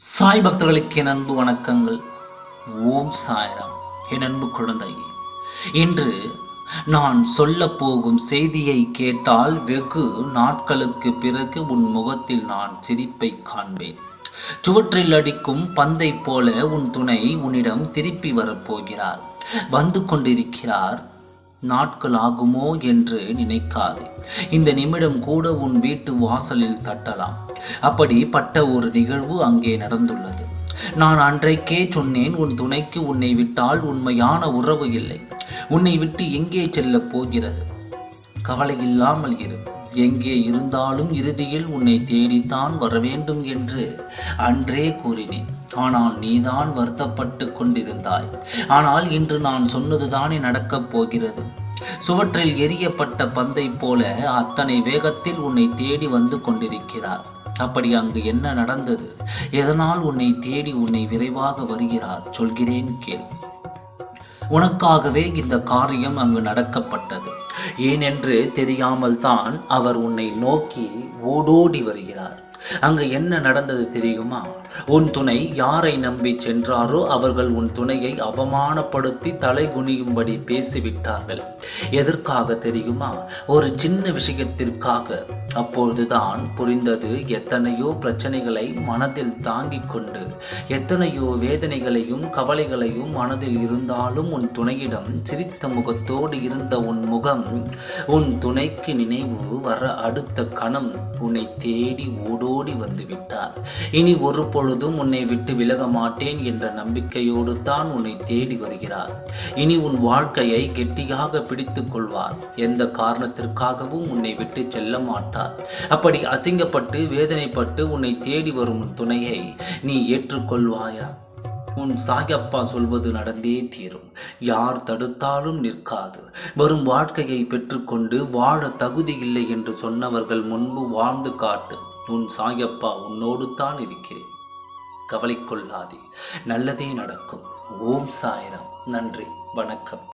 சாய் பக்தர்களுக்கு என் அன்பு வணக்கங்கள். ஓம் சாய்ராம் என் அன்பு குழந்தையே. இன்று நான் சொல்ல போகும் செய்தியை கேட்டால் வெகு நாட்களுக்கு பிறகு உன் முகத்தில் நான் சிரிப்பை காண்பேன். சுவற்றில் அடிக்கும் பந்தை போல உன் துணை உன்னிடம் திருப்பி வரப்போகிறார் வந்து கொண்டிருக்கிறார் நாட்கள் ஆகுமோ என்று நினைக்காது. இந்த நிமிடம் கூட உன் வீட்டு வாசலில் தட்டலாம். அப்படிப்பட்ட ஒரு நிகழ்வு அங்கே நடந்துள்ளது. நான் அன்றைக்கே சொன்னேன் உன் துணைக்கு உன்னை விட்டால் உண்மையான உறவு இல்லை. உன்னை விட்டு எங்கே செல்லப் போகிறது? கவலை இல்லாமல் இரு. எங்கே இருந்தாலும் இறுதியில் உன்னை தேடித்தான் வர வேண்டும் என்று அன்றே கூறினேன். ஆனால் நீதான் வருத்தப்பட்டு கொண்டிருந்தாய். ஆனால் இன்று நான் சொன்னதுதானே நடக்கப் போகிறது. சுவற்றில் எரியப்பட்ட பந்தை போல அத்தனை வேகத்தில் உன்னை தேடி வந்து கொண்டிருக்கிறார். அப்படி அங்கு என்ன நடந்தது? எதனால் உன்னை தேடி உன்னை விரைவாக வருகிறார்? சொல்கிறேன் கேள். உனக்காகவே இந்த காரியம் அங்கு நடக்கப்பட்டது. ஏனென்று தெரியாமல் தான் அவர் உன்னை நோக்கி ஓடோடி வருகிறார். அங்கு என்ன நடந்தது தெரியுமா? உன் துணை யாரை நம்பி சென்றாரோ அவர்கள் உன் துணையை அவமானப்படுத்தி தலை குனியும்படி பேசிவிட்டார்கள். எதற்காக தெரியுமா? ஒரு சின்ன விஷயத்திற்காக. அப்பொழுதுதான் புரிந்தது எத்தனையோ பிரச்சனைகளை மனதில் தாங்கிக் கொண்டு. எத்தனையோ வேதனைகளையும் கவலைகளையும் மனதில் இருந்தாலும் உன் துணையிடம் சிரித்த முகத்தோடு இருந்த உன் முகம் உன் துணைக்கு நினைவு வர அடுத்த கணம் உன்னை தேடி ஓடோடி வந்துவிட்டார். இனி ஒரு பொழுதும் உன்னை விட்டு விலக மாட்டேன் என்ற நம்பிக்கையோடு தான் உன்னை தேடி வருகிறார். இனி உன் வாழ்க்கையை கெட்டியாக பிடித்துக் கொள்வார் எந்த காரணத்திற்காகவும் உன்னை விட்டு செல்ல மாட்டார். அப்படி அசிங்கப்பட்டு வேதனைப்பட்டு உன்னை தேடி வரும் துணையை நீ ஏற்றுக்கொள்வாயா? உன் சாயப்பா சொல்வது நடந்தே தீரும். யார் தடுத்தாலும் நிற்காது. வரும் வாழ்க்கையை பெற்றுக்கொண்டு வாழ தகுதி இல்லை என்று சொன்னவர்கள் முன்பு வாழ்ந்து காட்டு. உன் சாயப்பா உன்னோடு தான் இருக்கிறேன். கவலை கொள்ளாதே. நல்லதே நடக்கும். ஓம் சாயரம். நன்றி. வணக்கம்.